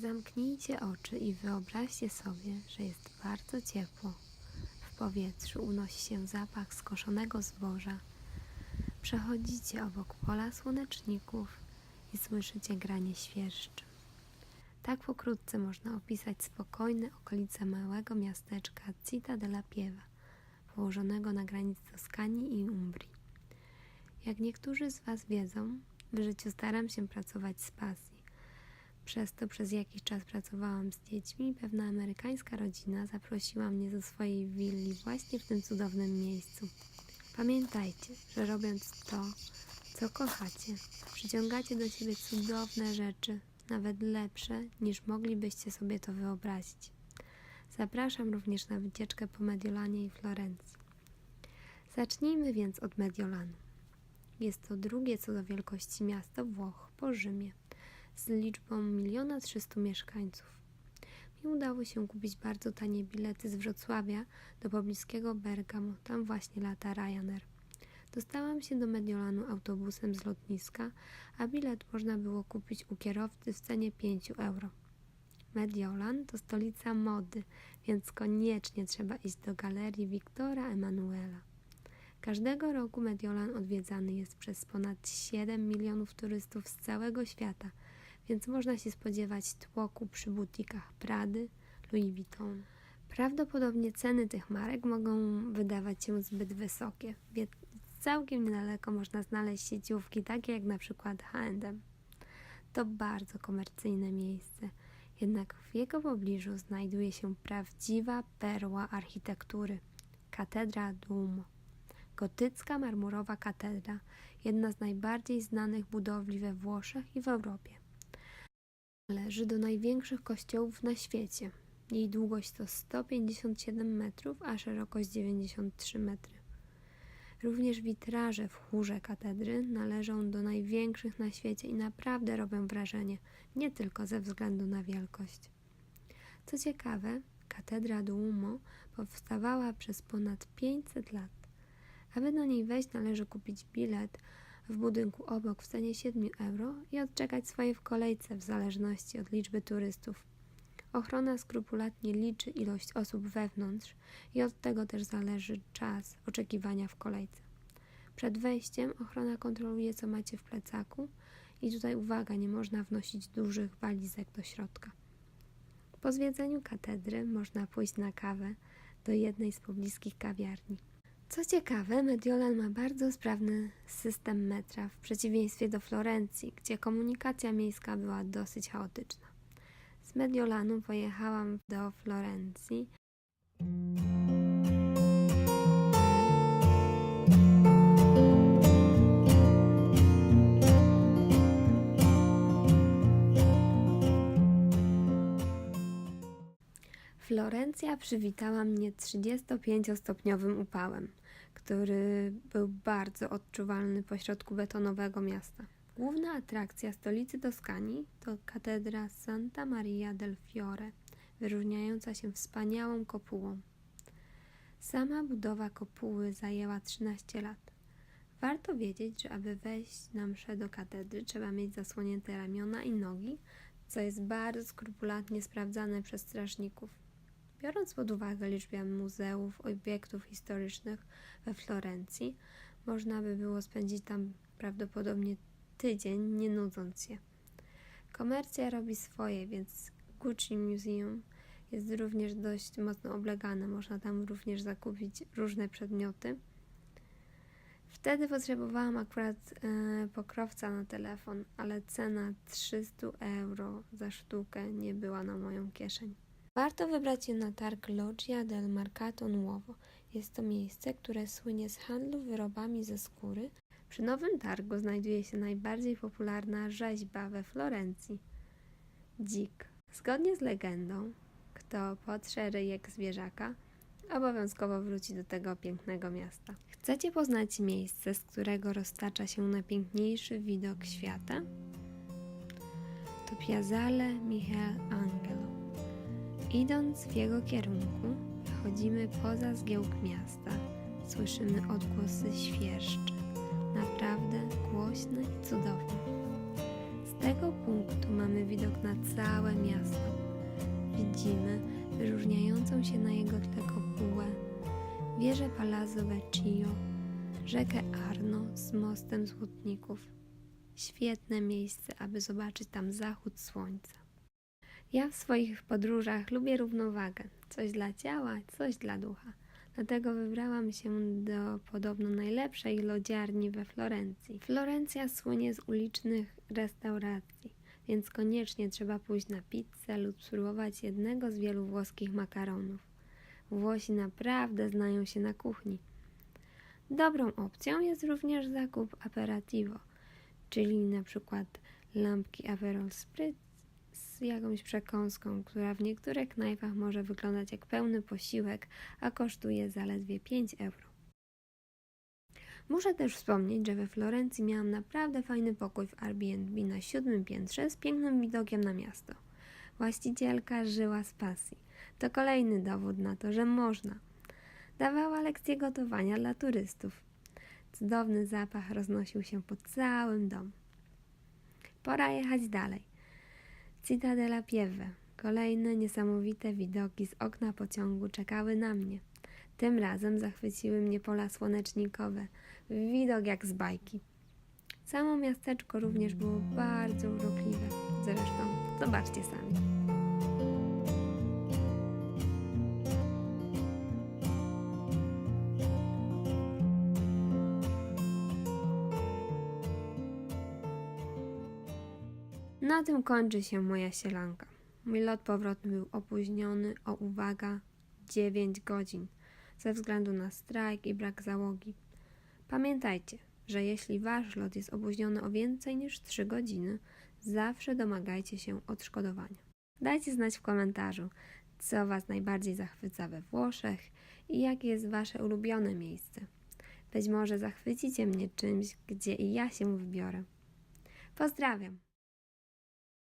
Zamknijcie oczy i wyobraźcie sobie, że jest bardzo ciepło. W powietrzu unosi się zapach skoszonego zboża. Przechodzicie obok pola słoneczników i słyszycie granie świerszczy. Tak pokrótce można opisać spokojne okolice małego miasteczka Città della Pieva, położonego na granicy Toskanii i Umbrii. Jak niektórzy z Was wiedzą, w życiu staram się pracować z pasji. Przez to przez jakiś czas pracowałam z dziećmi pewna amerykańska rodzina zaprosiła mnie do swojej willi właśnie w tym cudownym miejscu. Pamiętajcie, że robiąc to, co kochacie, przyciągacie do siebie cudowne rzeczy, nawet lepsze niż moglibyście sobie to wyobrazić. Zapraszam również na wycieczkę po Mediolanie i Florencji. Zacznijmy więc od Mediolanu. Jest to drugie co do wielkości miasto Włoch po Rzymie z liczbą 1 300 mieszkańców. Mi udało się kupić bardzo tanie bilety z Wrocławia do pobliskiego Bergamo, tam właśnie lata Ryanair. Dostałam się do Mediolanu autobusem z lotniska, a bilet można było kupić u kierowcy w cenie 5 euro. Mediolan to stolica mody, więc koniecznie trzeba iść do galerii Wiktora Emanuela. Każdego roku Mediolan odwiedzany jest przez ponad 7 milionów turystów z całego świata, więc można się spodziewać tłoku przy butikach Prady, Louis Vuitton. Prawdopodobnie ceny tych marek mogą wydawać się zbyt wysokie, więc całkiem niedaleko można znaleźć sieciówki takie jak na przykład H&M. To bardzo komercyjne miejsce, jednak w jego pobliżu znajduje się prawdziwa perła architektury Katedra Duomo. Gotycka marmurowa katedra, jedna z najbardziej znanych budowli we Włoszech i w Europie. Należy do największych kościołów na świecie. Jej długość to 157 metrów, a szerokość 93 metry. Również witraże w chórze katedry należą do największych na świecie i naprawdę robią wrażenie, nie tylko ze względu na wielkość. Co ciekawe, katedra Duomo powstawała przez ponad 500 lat. Aby do niej wejść, należy kupić bilet w budynku obok w cenie 7 euro i odczekać swoje w kolejce w zależności od liczby turystów. Ochrona skrupulatnie liczy ilość osób wewnątrz i od tego też zależy czas oczekiwania w kolejce. Przed wejściem ochrona kontroluje, co macie w plecaku i tutaj uwaga, nie można wnosić dużych walizek do środka. Po zwiedzeniu katedry można pójść na kawę do jednej z pobliskich kawiarni. Co ciekawe, Mediolan ma bardzo sprawny system metra, w przeciwieństwie do Florencji, gdzie komunikacja miejska była dosyć chaotyczna. Z Mediolanu pojechałam do Florencji. Florencja przywitała mnie 35-stopniowym upałem, który był bardzo odczuwalny pośrodku betonowego miasta. Główna atrakcja stolicy Toskanii to katedra Santa Maria del Fiore, wyróżniająca się wspaniałą kopułą. Sama budowa kopuły zajęła 13 lat. Warto wiedzieć, że aby wejść na mszę do katedry trzeba mieć zasłonięte ramiona i nogi, co jest bardzo skrupulatnie sprawdzane przez strażników. Biorąc pod uwagę liczbę muzeów, obiektów historycznych we Florencji, można by było spędzić tam prawdopodobnie tydzień, nie nudząc się. Komercja robi swoje, więc Gucci Museum jest również dość mocno oblegane. Można tam również zakupić różne przedmioty. Wtedy potrzebowałam akurat e, pokrowca na telefon, ale cena 300 euro za sztukę nie była na moją kieszeń. Warto wybrać się na targ Loggia del Mercato Nuovo. Jest to miejsce, które słynie z handlu wyrobami ze skóry. Przy nowym targu znajduje się najbardziej popularna rzeźba we Florencji dzik. Zgodnie z legendą, kto potrze ryjek zwierzaka, obowiązkowo wróci do tego pięknego miasta. Chcecie poznać miejsce, z którego roztacza się najpiękniejszy widok świata? To Piazzale Michelangelo. Idąc w jego kierunku, wychodzimy poza zgiełk miasta. Słyszymy odgłosy świerszczy. Naprawdę głośne i cudowne. tego punktu mamy widok na całe miasto. Widzimy wyróżniającą się na jego tle kopułę, wieżę Palazzo Vecchio, rzekę Arno z mostem złotników. Świetne miejsce, aby zobaczyć tam zachód słońca. Ja w swoich podróżach lubię równowagę. Coś dla ciała, coś dla ducha. Dlatego wybrałam się do podobno najlepszej lodziarni we Florencji. Florencja słynie z ulicznych restauracji, więc koniecznie trzeba pójść na pizzę lub spróbować jednego z wielu włoskich makaronów. Włosi naprawdę znają się na kuchni. Dobrą opcją jest również zakup aperitivo, czyli na przykład lampki Aperol Spritz jakąś przekąską, która w niektórych knajpach może wyglądać jak pełny posiłek, a kosztuje zaledwie 5 euro. Muszę też wspomnieć, że we Florencji miałam naprawdę fajny pokój w Airbnb na siódmym piętrze z pięknym widokiem na miasto. Właścicielka żyła z pasji. To kolejny dowód na to, że można. Dawała lekcje gotowania dla turystów. Cudowny zapach roznosił się po całym domu. Pora jechać dalej. Cittadella Pieve. Kolejne niesamowite widoki z okna pociągu czekały na mnie. Tym razem zachwyciły mnie pola słonecznikowe. Widok jak z bajki. Samo miasteczko również było bardzo urokliwe. Zresztą zobaczcie sami. Na tym kończy się moja sielanka. Mój lot powrotny był opóźniony o uwaga 9 godzin ze względu na strajk i brak załogi. Pamiętajcie, że jeśli wasz lot jest opóźniony o więcej niż 3 godziny, zawsze domagajcie się odszkodowania. Dajcie znać w komentarzu, co was najbardziej zachwyca we Włoszech i jakie jest wasze ulubione miejsce. Być może zachwycicie mnie czymś, gdzie i ja się wybiorę. Pozdrawiam!